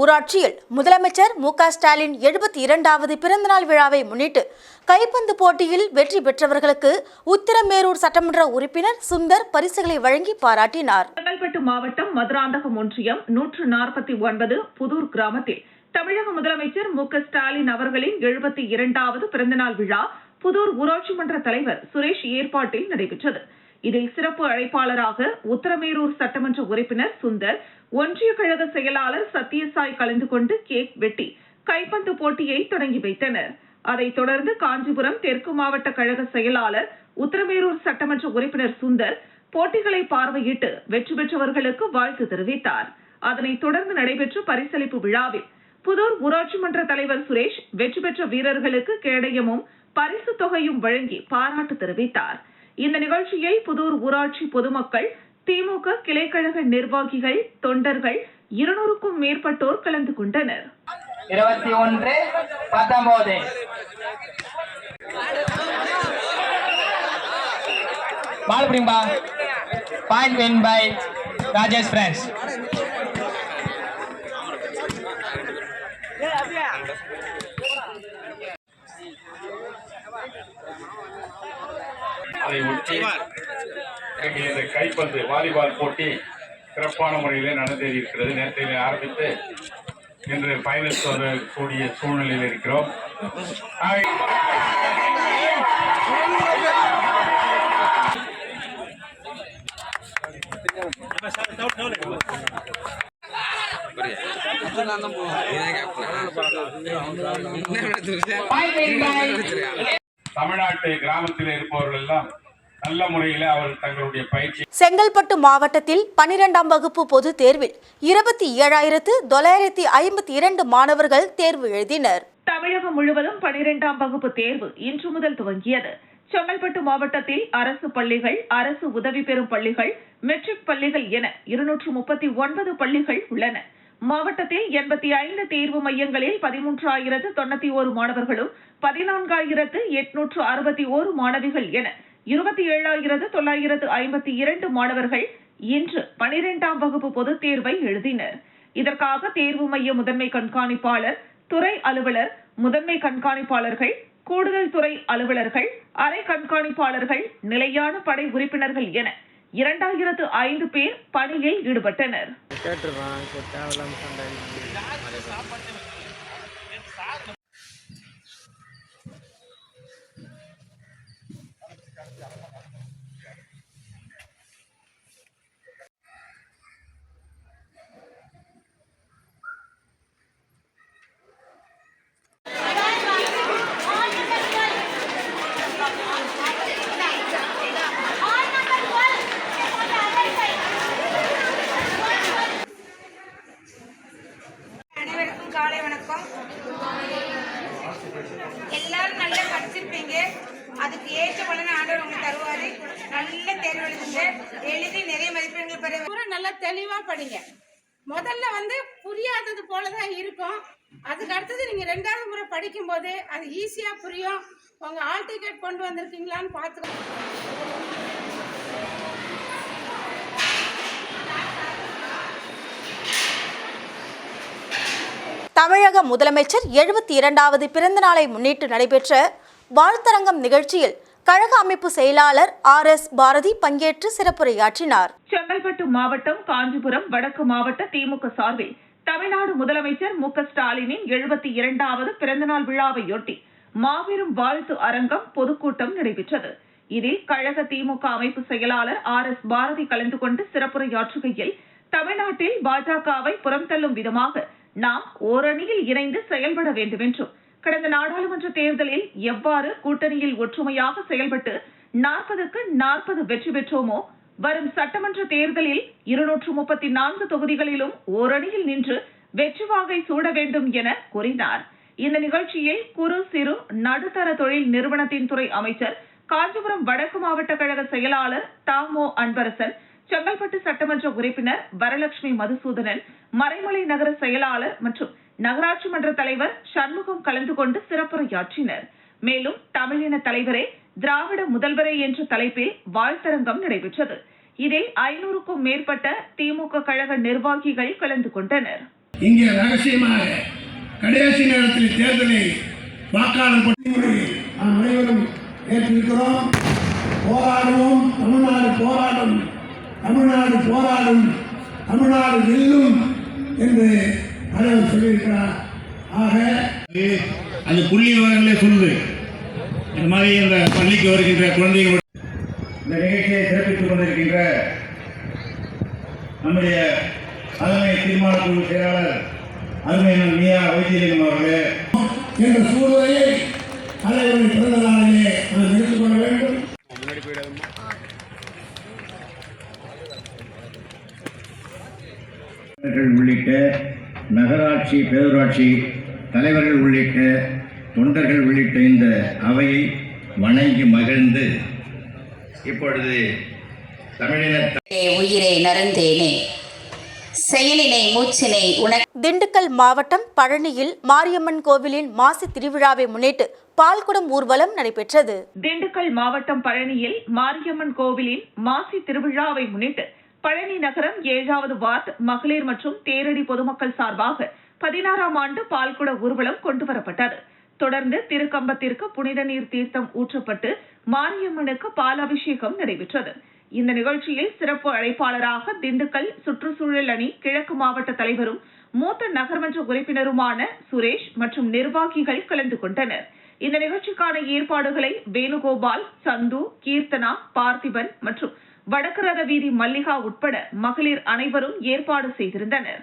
ஊராட்சியில் முதலமைச்சர் மு க ஸ்டாலின் எழுபத்தி இரண்டாவது பிறந்தநாள் விழாவை முன்னிட்டு கைப்பந்து போட்டியில் வெற்றி பெற்றவர்களுக்கு உத்திரமேரூர் சட்டமன்ற உறுப்பினர் சுந்தர் பரிசுகளை வழங்கி பாராட்டினார். செங்கல்பட்டு மாவட்டம் மதுராந்தகம் ஒன்றியம் நூற்று நாற்பத்தி ஒன்பது புதூர் கிராமத்தில் தமிழக முதலமைச்சர் மு க ஸ்டாலின் அவர்களின் எழுபத்தி இரண்டாவது பிறந்தநாள் விழா புதூர் ஊராட்சி மன்ற தலைவர் சுரேஷ் ஏற்பாட்டில் நடைபெற்றது. இதில் சிறப்பு அழைப்பாளராக உத்தரமேரூர் சட்டமன்ற உறுப்பினர் சுந்தர் ஒன்றிய கழக செயலாளர் சத்யசாய் கலந்து கொண்டு கேக் வெட்டி கைப்பந்து போட்டியை தொடங்கி வைத்தனர். அதைத் தொடர்ந்து காஞ்சிபுரம் தெற்கு மாவட்ட கழக செயலாளர் உத்தரமேரூர் சட்டமன்ற உறுப்பினர் சுந்தர் போட்டிகளை பார்வையிட்டு வெற்றி பெற்றவர்களுக்கு வாழ்த்து தெரிவித்தார். அதனைத் தொடர்ந்து நடைபெற்ற பரிசளிப்பு விழாவில் புதூர் ஊராட்சி மன்ற தலைவர் சுரேஷ் வெற்றி பெற்ற வீரர்களுக்கு கேடயமும் பரிசு தொகையும் வழங்கி பாராட்டு தெரிவித்தார். இந்த நிகழ்ச்சியை புதூர் ஊராட்சி பொதுமக்கள் திமுக கிளைக்கழக நிர்வாகிகள் தொண்டர்கள் இருநூறுக்கும் மேற்பட்டோர் கலந்து கொண்டனர். இருபத்தி ஒன்று பத்தொன்பது பால் பிடிம்பா point win by Rajesh friends அதை ஒட்டி இங்கே இந்த கைப்பந்து வாலிபால் போட்டி சிறப்பான முறையில் நடந்தேறி இருக்கிறது. நேற்று ஆரம்பித்து இன்று ஃபைனல்ஸ் வரக்கூடிய சூழ்நிலையில் இருக்கிறோம். தமிழ்நாட்டு கிராமத்தில் இருப்பவர்கள் எல்லாம் நல்ல முறையில் அவர்கள் தங்களுடைய பயிற்சி செங்கல்பட்டு மாவட்டத்தில் பனிரெண்டாம் வகுப்பு பொதுத் தேர்வில் இருபத்தி ஏழாயிரத்து தொள்ளாயிரத்தி ஐம்பத்தி இரண்டு மாணவர்கள் தேர்வு எழுதினர். தமிழகம் முழுவதும் பனிரெண்டாம் வகுப்பு தேர்வு இன்று முதல் துவங்கியது. செங்கல்பட்டு மாவட்டத்தில் அரசு பள்ளிகள் அரசு உதவி பெறும் பள்ளிகள் மெட்ரிக் பள்ளிகள் என இருநூற்று முப்பத்தி ஒன்பது பள்ளிகள் உள்ளன. மாவட்டத்தில் எண்பத்தி ஐந்து தேர்வு மையங்களில் பதிமூன்றாயிரத்து தொண்ணூத்தி ஓரு மாணவர்களும் பதினான்காயிரத்து எட்நூற்று அறுபத்தி ஓரு மாணவிகள் என இருபத்தி ஏழாயிரத்து தொள்ளாயிரத்து ஐம்பத்தி இரண்டு மாணவர்கள் இன்று பனிரெண்டாம் வகுப்பு பொதுத் தேர்வை எழுதினர். இதற்காக தேர்வு மைய முதன்மை கண்காணிப்பாளர் துறை அலுவலர் முதன்மை கண்காணிப்பாளர்கள் கூடுதல் துறை அலுவலர்கள் அறை கண்காணிப்பாளர்கள் நிலையான படை உறுப்பினர்கள் என இரண்டாயிரத்து ஐந்து பேர் பணியில் ஈடுபட்டனர். ஆல் டிக்கெட் கொண்டு வந்திருக்கீங்களான்னு பார்த்துக்கோங்க தமிழக முதலமைச்சர் எழுபத்தி இரண்டாவது பிறந்தநாளை முன்னிட்டு நடைபெற்ற வாழ்த்தரங்கம் நிகழ்ச்சியில் கழக அமைப்பு செயலாளர் ஆர் எஸ் பாரதி பங்கேற்று சிறப்புரையாற்றினார். செங்கல்பட்டு மாவட்டம் காஞ்சிபுரம் வடக்கு மாவட்ட திமுக சார்பில் தமிழ்நாடு முதலமைச்சர் மு க ஸ்டாலினின் எழுபத்தி இரண்டாவது பிறந்தநாள் விழாவையொட்டி மாபெரும் வாழ்த்து அரங்கம் பொதுக்கூட்டம் நடைபெற்றது. இதில் கழக திமுக அமைப்பு செயலாளர் ஆர் எஸ் பாரதி கலந்து கொண்டு சிறப்புரையாற்றுகையில் தமிழ்நாட்டில் பாஜகவை புறம் தள்ளும் விதமாக நாம் ஓரணியில் இணைந்து செயல்பட வேண்டும் என்றும் கடந்த நாடாளுமன்ற தேர்தலில் எவ்வாறு கூட்டணியில் ஒற்றுமையாக செயல்பட்டு நாற்பதுக்கு நாற்பது வெற்றி பெற்றோமோ வரும் சட்டமன்ற தேர்தலில் இருநூற்று முப்பத்தி நான்கு தொகுதிகளிலும் ஓரணியில் நின்று வெற்றி வாகை சூட வேண்டும் என கூறினார். இந்த நிகழ்ச்சியில் குறு சிறு நடுத்தர தொழில் நிறுவனத்தின் துறை அமைச்சர் காஞ்சிபுரம் வடக்கு மாவட்ட கழக செயலாளர் தாமோ அன்பரசன் செங்கல்பட்டு சட்டமன்ற உறுப்பினர் வரலட்சுமி மதுசூதனன் மறைமலை நகர செயலாளர் மற்றும் நகராட்சி மன்ற தலைவர் சண்முகம் கலந்து கொண்டு சிறப்புரையாற்றினர். மேலும் தமிழின தலைவரே திராவிட முதல்வரே என்ற தலைப்பில் வாழ்த்தரங்கம் நடைபெற்றது. இதில் ஐநூறுக்கும் மேற்பட்ட திமுக கழக நிர்வாகிகள் கலந்து கொண்டனர். இங்கே ரகசியமாக கடைசி நேரத்தில் தேர்தலை வாக்காளர் பட்டியலை நாம் அனைவரும் ஏற்றிருக்கிறோம். போராடுவோம். தமிழ்நாடு போராடும். தமிழ்நாடு போராடும். தமிழ்நாடு வெல்லும் என்று தலைவர் சொல்லியிருக்கிறார். ஆக அந்த புள்ளி விவரங்களே சொல்லுது. இந்த மாதிரி இந்த பள்ளிக்கு வருகின்ற குழந்தைகள் இந்த நிகழ்ச்சியை சிறப்பித்துக் கொண்டிருக்கின்ற நம்முடைய தலைமை தீர்மான குழு செயலாளர் அருமையன் மியா வைத்தியலிங்கம் அவர்களே. என்ற சூழ்நிலையை தலைவரின் பிறந்த நாளிலே நாம் எடுத்துக்கொள்ள வேண்டும். தலைவர்கள் உள்ளிட்ட நகராட்சி பேரூராட்சி தலைவர்கள் உள்ளிட்ட தொண்டர்கள் உள்ளிட்ட இந்த அவையை வணங்கி மகிழ்ந்து இப்பொழுது தமிழின உயிரை நரந்தேனே செயலினை மூச்சினை உனக்கு திண்டுக்கல் மாவட்டம் பழனியில் மாரியம்மன் கோவிலின் மாசி திருவிழாவை முன்னிட்டு பால்குடம் ஊர்வலம் நடைபெற்றது. திண்டுக்கல் மாவட்டம் பழனியில் மாரியம்மன் கோவிலின் மாசி திருவிழாவை முன்னிட்டு பழனி நகரம் ஏழாவது வார்டு மகளிர் மற்றும் தேரடி பொதுமக்கள் சார்பாக பதினாறாம் ஆண்டு பால்குட ஊர்வலம் கொண்டு வரப்பட்டது. தொடர்ந்து திருக்கம்பத்திற்கு புனித நீர் தீர்த்தம் ஊற்றப்பட்டு மாரியம்மனுக்கு பாலாபிஷேகம் நடைபெற்றது. இந்த நிகழ்ச்சியில் சிறப்பு அழைப்பாளராக திண்டுக்கல் சுற்றுச்சூழல் அணி கிழக்கு மாவட்ட தலைவரும் மூத்த நகர்மன்ற உறுப்பினருமான சுரேஷ் மற்றும் நிர்வாகிகள் கலந்து கொண்டனர். இந்த நிகழ்ச்சிக்கான ஏற்பாடுகளை வேணுகோபால் சந்து கீர்த்தனா பார்த்திபன் மற்றும் வடக்கு ரத வீதி மல்லிகா உட்பட மகளிர் அனைவரும் ஏற்பாடு செய்திருந்தனர்.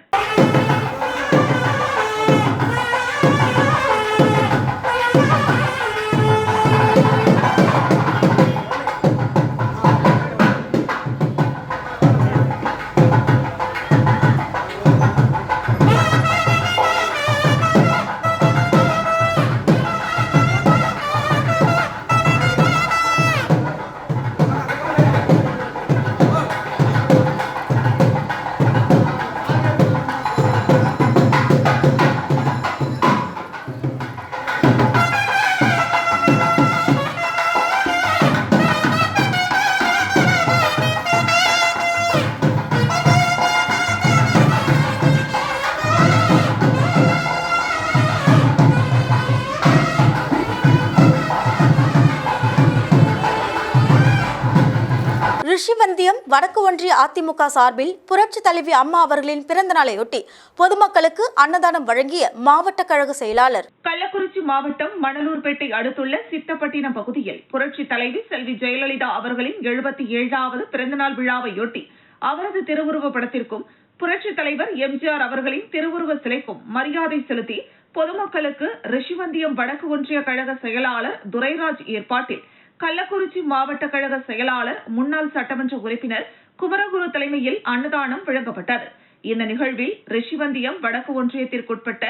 வடக்கு ஒன்றிய அதிமுக சார்பில் புரட்சி தலைவி அம்மா அவர்களின் பிறந்த நாளையொட்டி பொதுமக்களுக்கு அன்னதானம் வழங்கிய மாவட்ட கழக செயலாளர். கள்ளக்குறிச்சி மாவட்டம் மணலூர்பேட்டை அடுத்துள்ள சித்தப்பட்டினம் பகுதியில் புரட்சி தலைவி செல்வி ஜெயலலிதா அவர்களின் எழுபத்தி ஏழாவது பிறந்தநாள் விழாவையொட்டி அவரது திருவுருவ படத்திற்கும் புரட்சி தலைவர் எம்ஜிஆர் அவர்களின் திருவுருவ சிலைக்கும் மரியாதை செலுத்தி பொதுமக்களுக்கு ரிஷிவந்தியம் வடக்கு ஒன்றிய கழக செயலாளர் துரைராஜ் ஏற்பாட்டில் கள்ளக்குறிச்சி மாவட்ட கழக செயலாளர் முன்னாள் சட்டமன்ற உறுப்பினர் குமரகுரு தலைமையில் அன்னதானம் வழங்கப்பட்டது. இந்த நிகழ்வில் ரிஷிவந்தியம் வடக்கு ஒன்றியத்திற்குட்பட்ட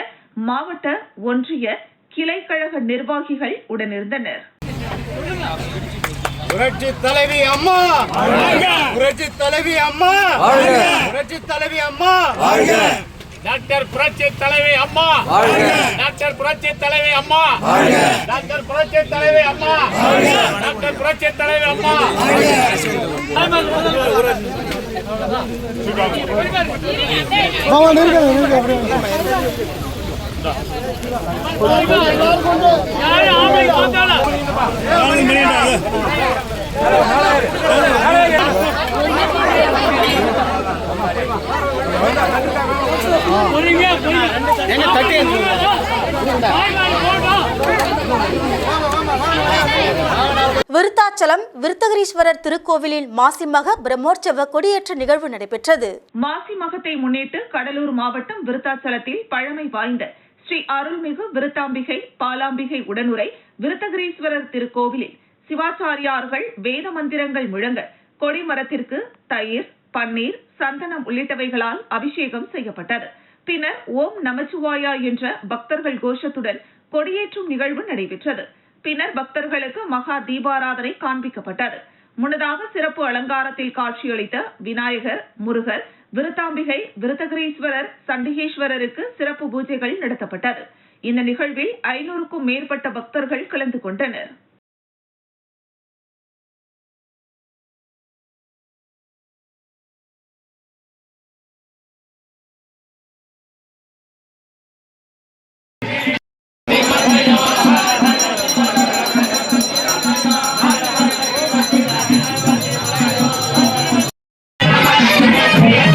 மாவட்ட ஒன்றிய கிளை கழக நிர்வாகிகள் உடனிருந்தனர். புரட்சி தலைவி அம்மா! புரட்சி தலைவி அம்மா! புரட்சி தலைவி அம்மா! டாக்டர் புரட்சி தலைவி அம்மா. டாக்டர் புரட்சி தலைவி அம்மா. டாக்டர் புரட்சி தலைவி அம்மா. டாக்டர் புரட்சி தலைவி அம்மா. விருத்தாச்சலம் விருத்தகிரீஸ்வரர் திருக்கோவிலில் மாசிமக பிரம்மோற்சவ கொடியேற்ற நிகழ்வு நடைபெற்றது. மாசி மகத்தை முன்னிட்டு கடலூர் மாவட்டம் விருத்தாச்சலத்தில் பழமை வாய்ந்த ஸ்ரீ அருள்மிகு விருத்தாம்பிகை பாலாம்பிகை உடனுரை விருத்தகிரீஸ்வரர் திருக்கோவிலில் சிவாச்சாரியார்கள் வேத மந்திரங்கள் முழங்க கொடிமரத்திற்கு தயிர் பன்னீர் சந்தனம் உள்ளிட்டவைகளால் அபிஷேகம் செய்யப்பட்டது. பின்னர் ஓம் நமச்சிவாயா என்ற பக்தர்கள் கோஷத்துடன் கொடியேற்றும் நிகழ்வு நடைபெற்றது. பின்னர் பக்தர்களுக்கு மகா தீபாராதனை காண்பிக்கப்பட்டது. முன்னதாக சிறப்பு அலங்காரத்தில் காட்சியளித்த விநாயகர் முருகர் விருத்தாம்பிகை விருத்தகிரீஸ்வரர் சண்டிகேஸ்வரருக்கு சிறப்பு பூஜைகள் நடத்தப்பட்டது. இந்த நிகழ்வில் ஐநூறுக்கும் மேற்பட்ட பக்தர்கள் கலந்து கொண்டனர். விழுப்புரம்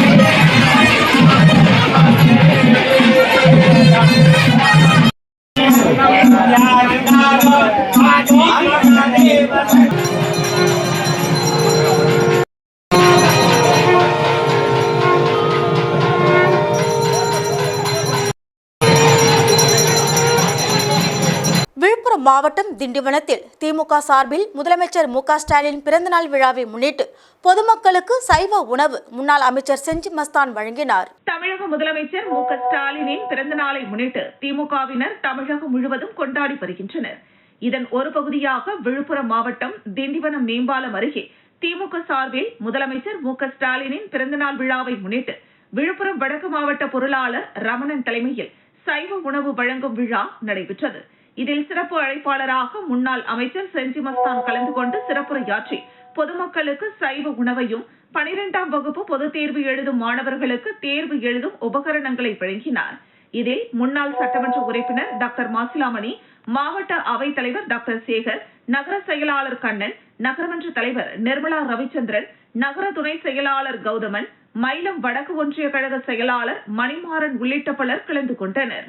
மாவட்டம் திண்டிவனத்தில் திமுக சார்பில் முதலமைச்சர் மு க ஸ்டாலின் பிறந்தநாள் விழாவை முன்னிட்டு பொதுமக்களுக்கு சைவ உணவு முன்னாள் அமைச்சர் செஞ்சி மஸ்தான் வழங்கினார். தமிழக முதலமைச்சர் மு க ஸ்டாலினின் பிறந்த நாளை முன்னிட்டு திமுகவினர் தமிழகம் முழுவதும் கொண்டாடி வருகின்றனர். இதன் ஒரு பகுதியாக விழுப்புரம் மாவட்டம் திண்டிவனம் மேம்பாலம் அருகே திமுக சார்பில் முதலமைச்சர் மு க ஸ்டாலினின் பிறந்தநாள் விழாவை முன்னிட்டு விழுப்புரம் வடக்கு மாவட்ட பொருளாளர் ரமணன் தலைமையில் சைவ உணவு வழங்கும் விழா நடைபெற்றது. இதில் சிறப்பு அழைப்பாளராக முன்னாள் அமைச்சர் செஞ்சி மஸ்தான் கலந்து கொண்டு சிறப்புரையாற்றி பொதுமக்களுக்கு சைவ உணவையும் பனிரெண்டாம் வகுப்பு பொதுத் தேர்வு எழுதும் மாணவர்களுக்கு தேர்வு எழுதும் உபகரணங்களை வழங்கினார். இதில் முன்னாள் சட்டமன்ற உறுப்பினர் டாக்டர் மாசிலாமணி மாவட்ட அவைத் தலைவர் டாக்டர் சேகர் நகர செயலாளர் கண்ணன் நகரமன்ற தலைவர் நிர்மலா ரவிச்சந்திரன் நகர துணை செயலாளர் கௌதமன் மயிலம் வடக்கு ஒன்றிய கழக செயலாளர் மணிமாறன் உள்ளிட்ட பலர் கலந்து கொண்டனர்.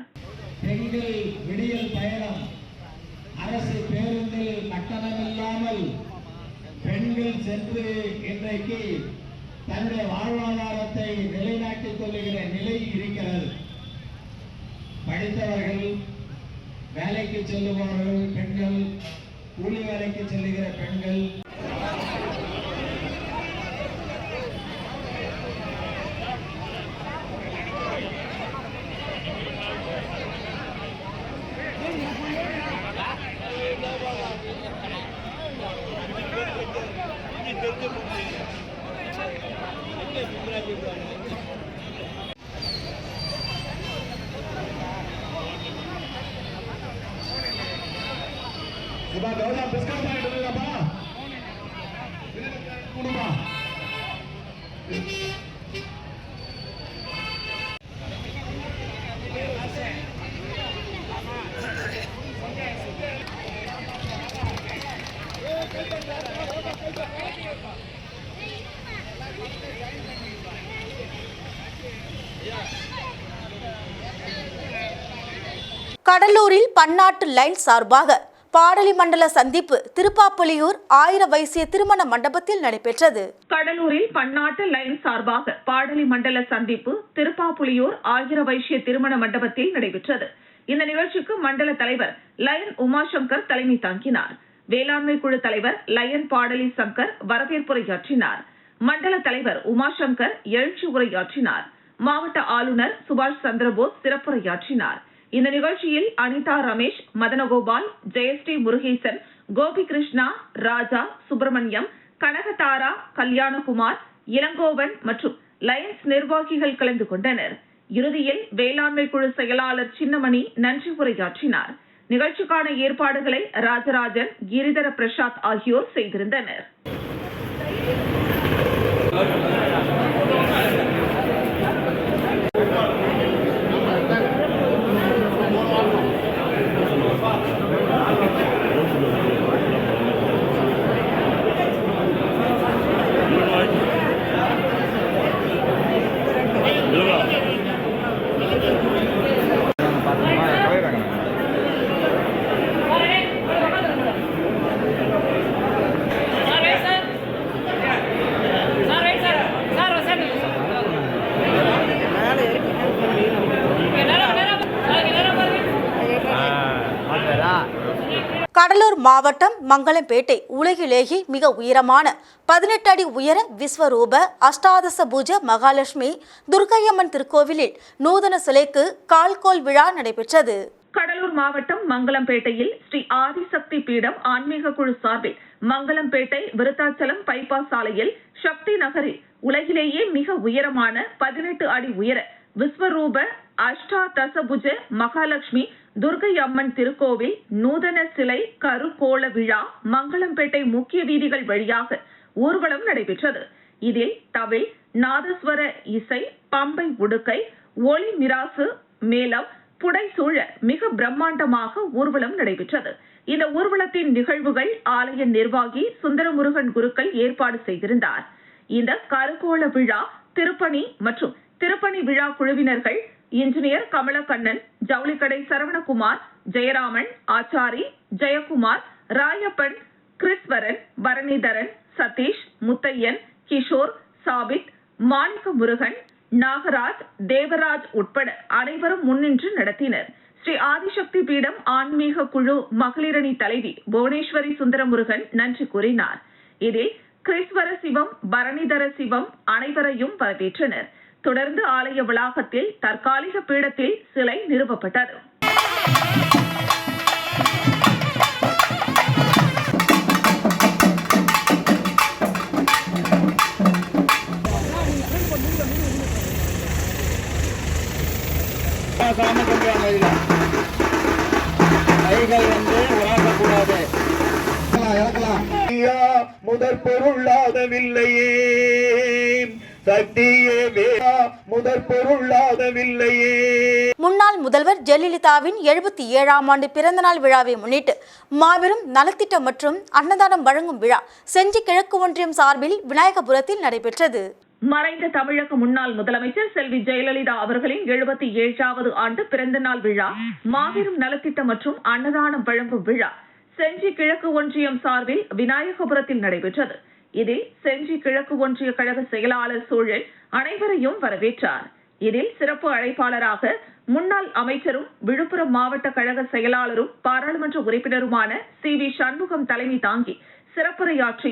பெண்கள் விடியல் பயணம். அரசு பேருந்தில் கட்டணமில்லாமல் பெண்கள் சென்று இன்றைக்கு தன்னுடைய வாழ்வாதாரத்தை நிலைநாட்டிக் கொள்ளுகிற நிலை இருக்கிறது. படித்தவர்கள் வேலைக்கு செல்லுபவர்கள் பெண்கள் கூலி வேலைக்கு செல்லுகிற பெண்கள். கடலூரில் பன்னாட்டு லைன் சார்பாக பாடலி மண்டல சந்திப்பு திருப்பாப்புலியூர் ஆயிர வைசிய திருமண மண்டபத்தில் நடைபெற்றது. கடலூரில் பன்னாட்டு லைன் சார்பாக பாடலி மண்டல சந்திப்பு திருப்பாப்புலியூர் ஆயிர வைசிய திருமண மண்டபத்தில் நடைபெற்றது. இந்த நிகழ்ச்சிக்கு மண்டல தலைவர் லயன் உமாசங்கர் தலைமை தாங்கினார். வேளாண்மை குழு தலைவர் லயன் பாடலி சங்கர் வரவேற்புரையாற்றினார். மண்டல தலைவர் உமாசங்கர் எழுச்சி உரையாற்றினார். மாவட்ட ஆளுநர் சுபாஷ் சந்திரபோஸ் சிறப்புரையாற்றினார். இந்த நிகழ்ச்சியில் அனிதா ரமேஷ் மதனகோபால் ஜெயஸ்ரீ முருகேசன் கோபி கிருஷ்ணா ராஜா சுப்பிரமணியம் கனகதாரா கல்யாணகுமார் இளங்கோவன் மற்றும் லயன்ஸ் நிர்வாகிகள் கலந்து கொண்டனர். இறுதியில் வேளாண்மை குழு செயலாளர் சின்னமணி நன்றி உரையாற்றினார். நிகழ்ச்சிக்கான ஏற்பாடுகளை ராஜராஜன் கிரிதர பிரசாத் ஆகியோர் செய்திருந்தனர். மாவட்டம் மங்களம்பேட்டை உலகிலேயே மிக உயரமான பதினெட்டு அடி உயர விஸ்வரூப அஷ்டாதச பூஜ மகாலட்சுமி துர்க்கையம்மன் திருக்கோவிலில் நூதன சிலைக்கு கால்கோல் விழா நடைபெற்றது. கடலூர் மாவட்டம் மங்களம்பேட்டையில் ஸ்ரீ ஆதிசக்தி பீடம் ஆன்மீக குழு சார்பில் மங்களம்பேட்டை விருத்தாச்சலம் பைபாஸ் சாலையில் சக்தி நகரில் உலகிலேயே மிக உயரமான பதினெட்டு அடி உயர விஸ்வரூப அஷ்டாதசபுஜ மகாலட்சுமி துர்கை அம்மன் திருக்கோவில் நூதன சிலை கருக்கோள விழா மங்களம்பேட்டை முக்கிய வீதிகள் வழியாக ஊர்வலம் நடைபெற்றது. இதில் தவில் நாதஸ்வர இசை பம்பை உடுக்கை ஒளி மிராசு மேளம் புடைசூழ மிக பிரம்மாண்டமாக ஊர்வலம் நடைபெற்றது. இந்த ஊர்வலத்தின் நிகழ்வுகள் ஆலய நிர்வாகி சுந்தரமுருகன் குருக்கள் ஏற்பாடு செய்திருந்தார். இந்த கருக்கோள விழா திருப்பணி மற்றும் திருப்பணி விழா குழுவினர்கள் இன்ஜினியர் கமலக்கண்ணன் ஜவுளிக்கடை சரவணகுமார் ஜெயராமன் ஆச்சாரி ஜெயக்குமார் ராயப்பன் கிறிஸ்வரன் பரணிதரன் சதீஷ் முத்தையன் கிஷோர் சாபித் மாணிக்க முருகன் நாகராஜ் தேவராஜ் உட்பட அனைவரும் முன்னின்று நடத்தினர். ஸ்ரீ ஆதிசக்தி பீடம் ஆன்மீக குழு மகளிரணி தலைவி புவனேஸ்வரி சுந்தரமுருகன் நன்றி கூறினார். இதில் கிறிஸ்வர சிவம் பரணிதர சிவம் அனைவரையும் வரவேற்றனர். தொடர்ந்து ஆலய வளாகத்தில் தற்காலிக பீடத்தில் சிலை நிறுவப்பட்டது சாமி கொண்டு கைகள் வந்து உராசக்கூடாது ஐயா முதற் பொருளாதவில்லையே சக்தியே வேதா முதற் பொருளாதவில்லையே. முன்னாள் முதல்வர் ஜெயலலிதாவின் எழுபத்தி ஏழாம் ஆண்டு பிறந்தநாள் விழாவை முன்னிட்டு மாபெரும் நலத்திட்டம் மற்றும் அன்னதானம் வழங்கும் விழா செஞ்சி கிழக்கு ஒன்றியம் சார்பில் விநாயகபுரத்தில் நடைபெற்றது. மறைந்த தமிழக முன்னாள் முதலமைச்சர் செல்வி ஜெயலலிதா அவர்களின் எழுபத்தி ஏழாவது ஆண்டு பிறந்த நாள் விழா மாபெரும் நலத்திட்டம் மற்றும் அன்னதானம் வழங்கும் விழா செஞ்சி கிழக்கு ஒன்றியம் சார்பில் விநாயகபுரத்தில் நடைபெற்றது. இதில் செஞ்சி கிழக்கு ஒன்றிய கழக செயலாளர் சூழல் அனைவரையும் வரவேற்றார். இதில் சிறப்பு அழைப்பாளராக முன்னாள் அமைச்சரும் விழுப்புரம் மாவட்ட கழக செயலாளரும் பாராளுமன்ற உறுப்பினருமான சி வி சண்முகம் தலைமை தாங்கி சிறப்புரையாற்றி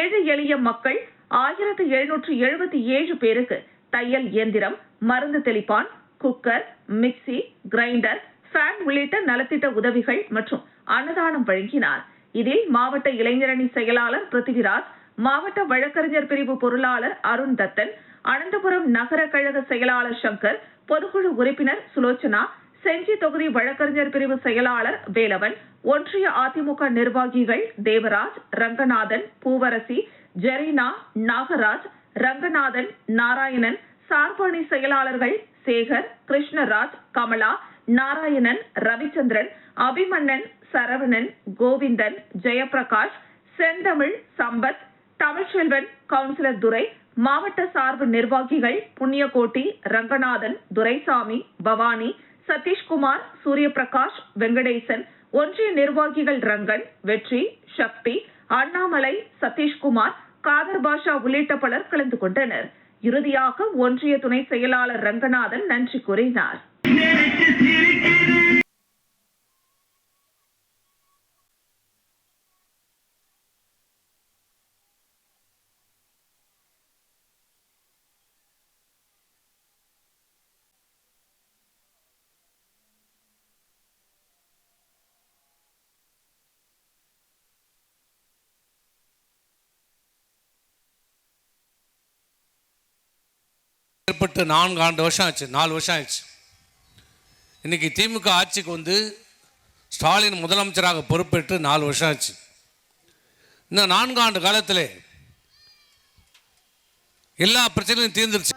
ஏழை எளிய மக்கள் ஆயிரத்து எழுநூற்று எழுபத்தி ஏழு பேருக்கு தையல் இயந்திரம் மருந்து தெளிப்பான் குக்கர் மிக்சி கிரைண்டர் ஃபேன் உள்ளிட்ட நலத்திட்ட உதவிகள் மற்றும் அன்னதானம் வழங்கினார். இதில் மாவட்ட இளைஞரணி செயலாளர் பிருத்திவிராஜ் மாவட்ட வழக்கறிஞர் பிரிவு பொருளாளர் அருண் தத்தன் அனந்தபுரம் நகர கழக செயலாளர் சங்கர் பொதுக்குழு உறுப்பினர் சுலோச்சனா செஞ்சி தொகுதி வழக்கறிஞர் பிரிவு செயலாளர் வேலவன் ஒன்றிய அதிமுக நிர்வாகிகள் தேவராஜ் ரங்கநாதன் பூவரசி ஜெரீனா நாகராஜ் ரங்கநாதன் நாராயணன் சார்பணி செயலாளர்கள் சேகர் கிருஷ்ணராஜ் கமலா நாராயணன் ரவிச்சந்திரன் அபிமன்னன் சரவணன் கோவிந்தன் ஜெயபிரகாஷ் செந்தமிழ் சம்பத் தமிழ்ச்செல்வன் கவுன்சிலர் துரை மாவட்ட சார்பு நிர்வாகிகள் புண்ணியகோட்டி ரங்கநாதன் துரைசாமி பவானி சதீஷ்குமார் சூரியபிரகாஷ் வெங்கடேசன் ஒன்றிய நிர்வாகிகள் ரங்கன் வெற்றி சக்தி அண்ணாமலை சதீஷ்குமார் காதர் பாஷா உள்ளிட்ட பலர் கலந்து கொண்டனர். இறுதியாக ஒன்றிய துணை செயலாளர் ரங்கநாதன் நன்றி கூறினார். ஏற்பட்டு நான்கு ஆண்டு வருஷம் ஆச்சு நாலு வருஷம் ஆயிடுச்சு. இன்னைக்கு திமுக ஆட்சிக்கு வந்து ஸ்டாலின் முதலமைச்சராக பொறுப்பேற்று நாலு வருஷம் ஆச்சு. இந்த நான்கு ஆண்டு காலத்தில் எல்லா பிரச்சனையும் தீர்ந்துருச்சு.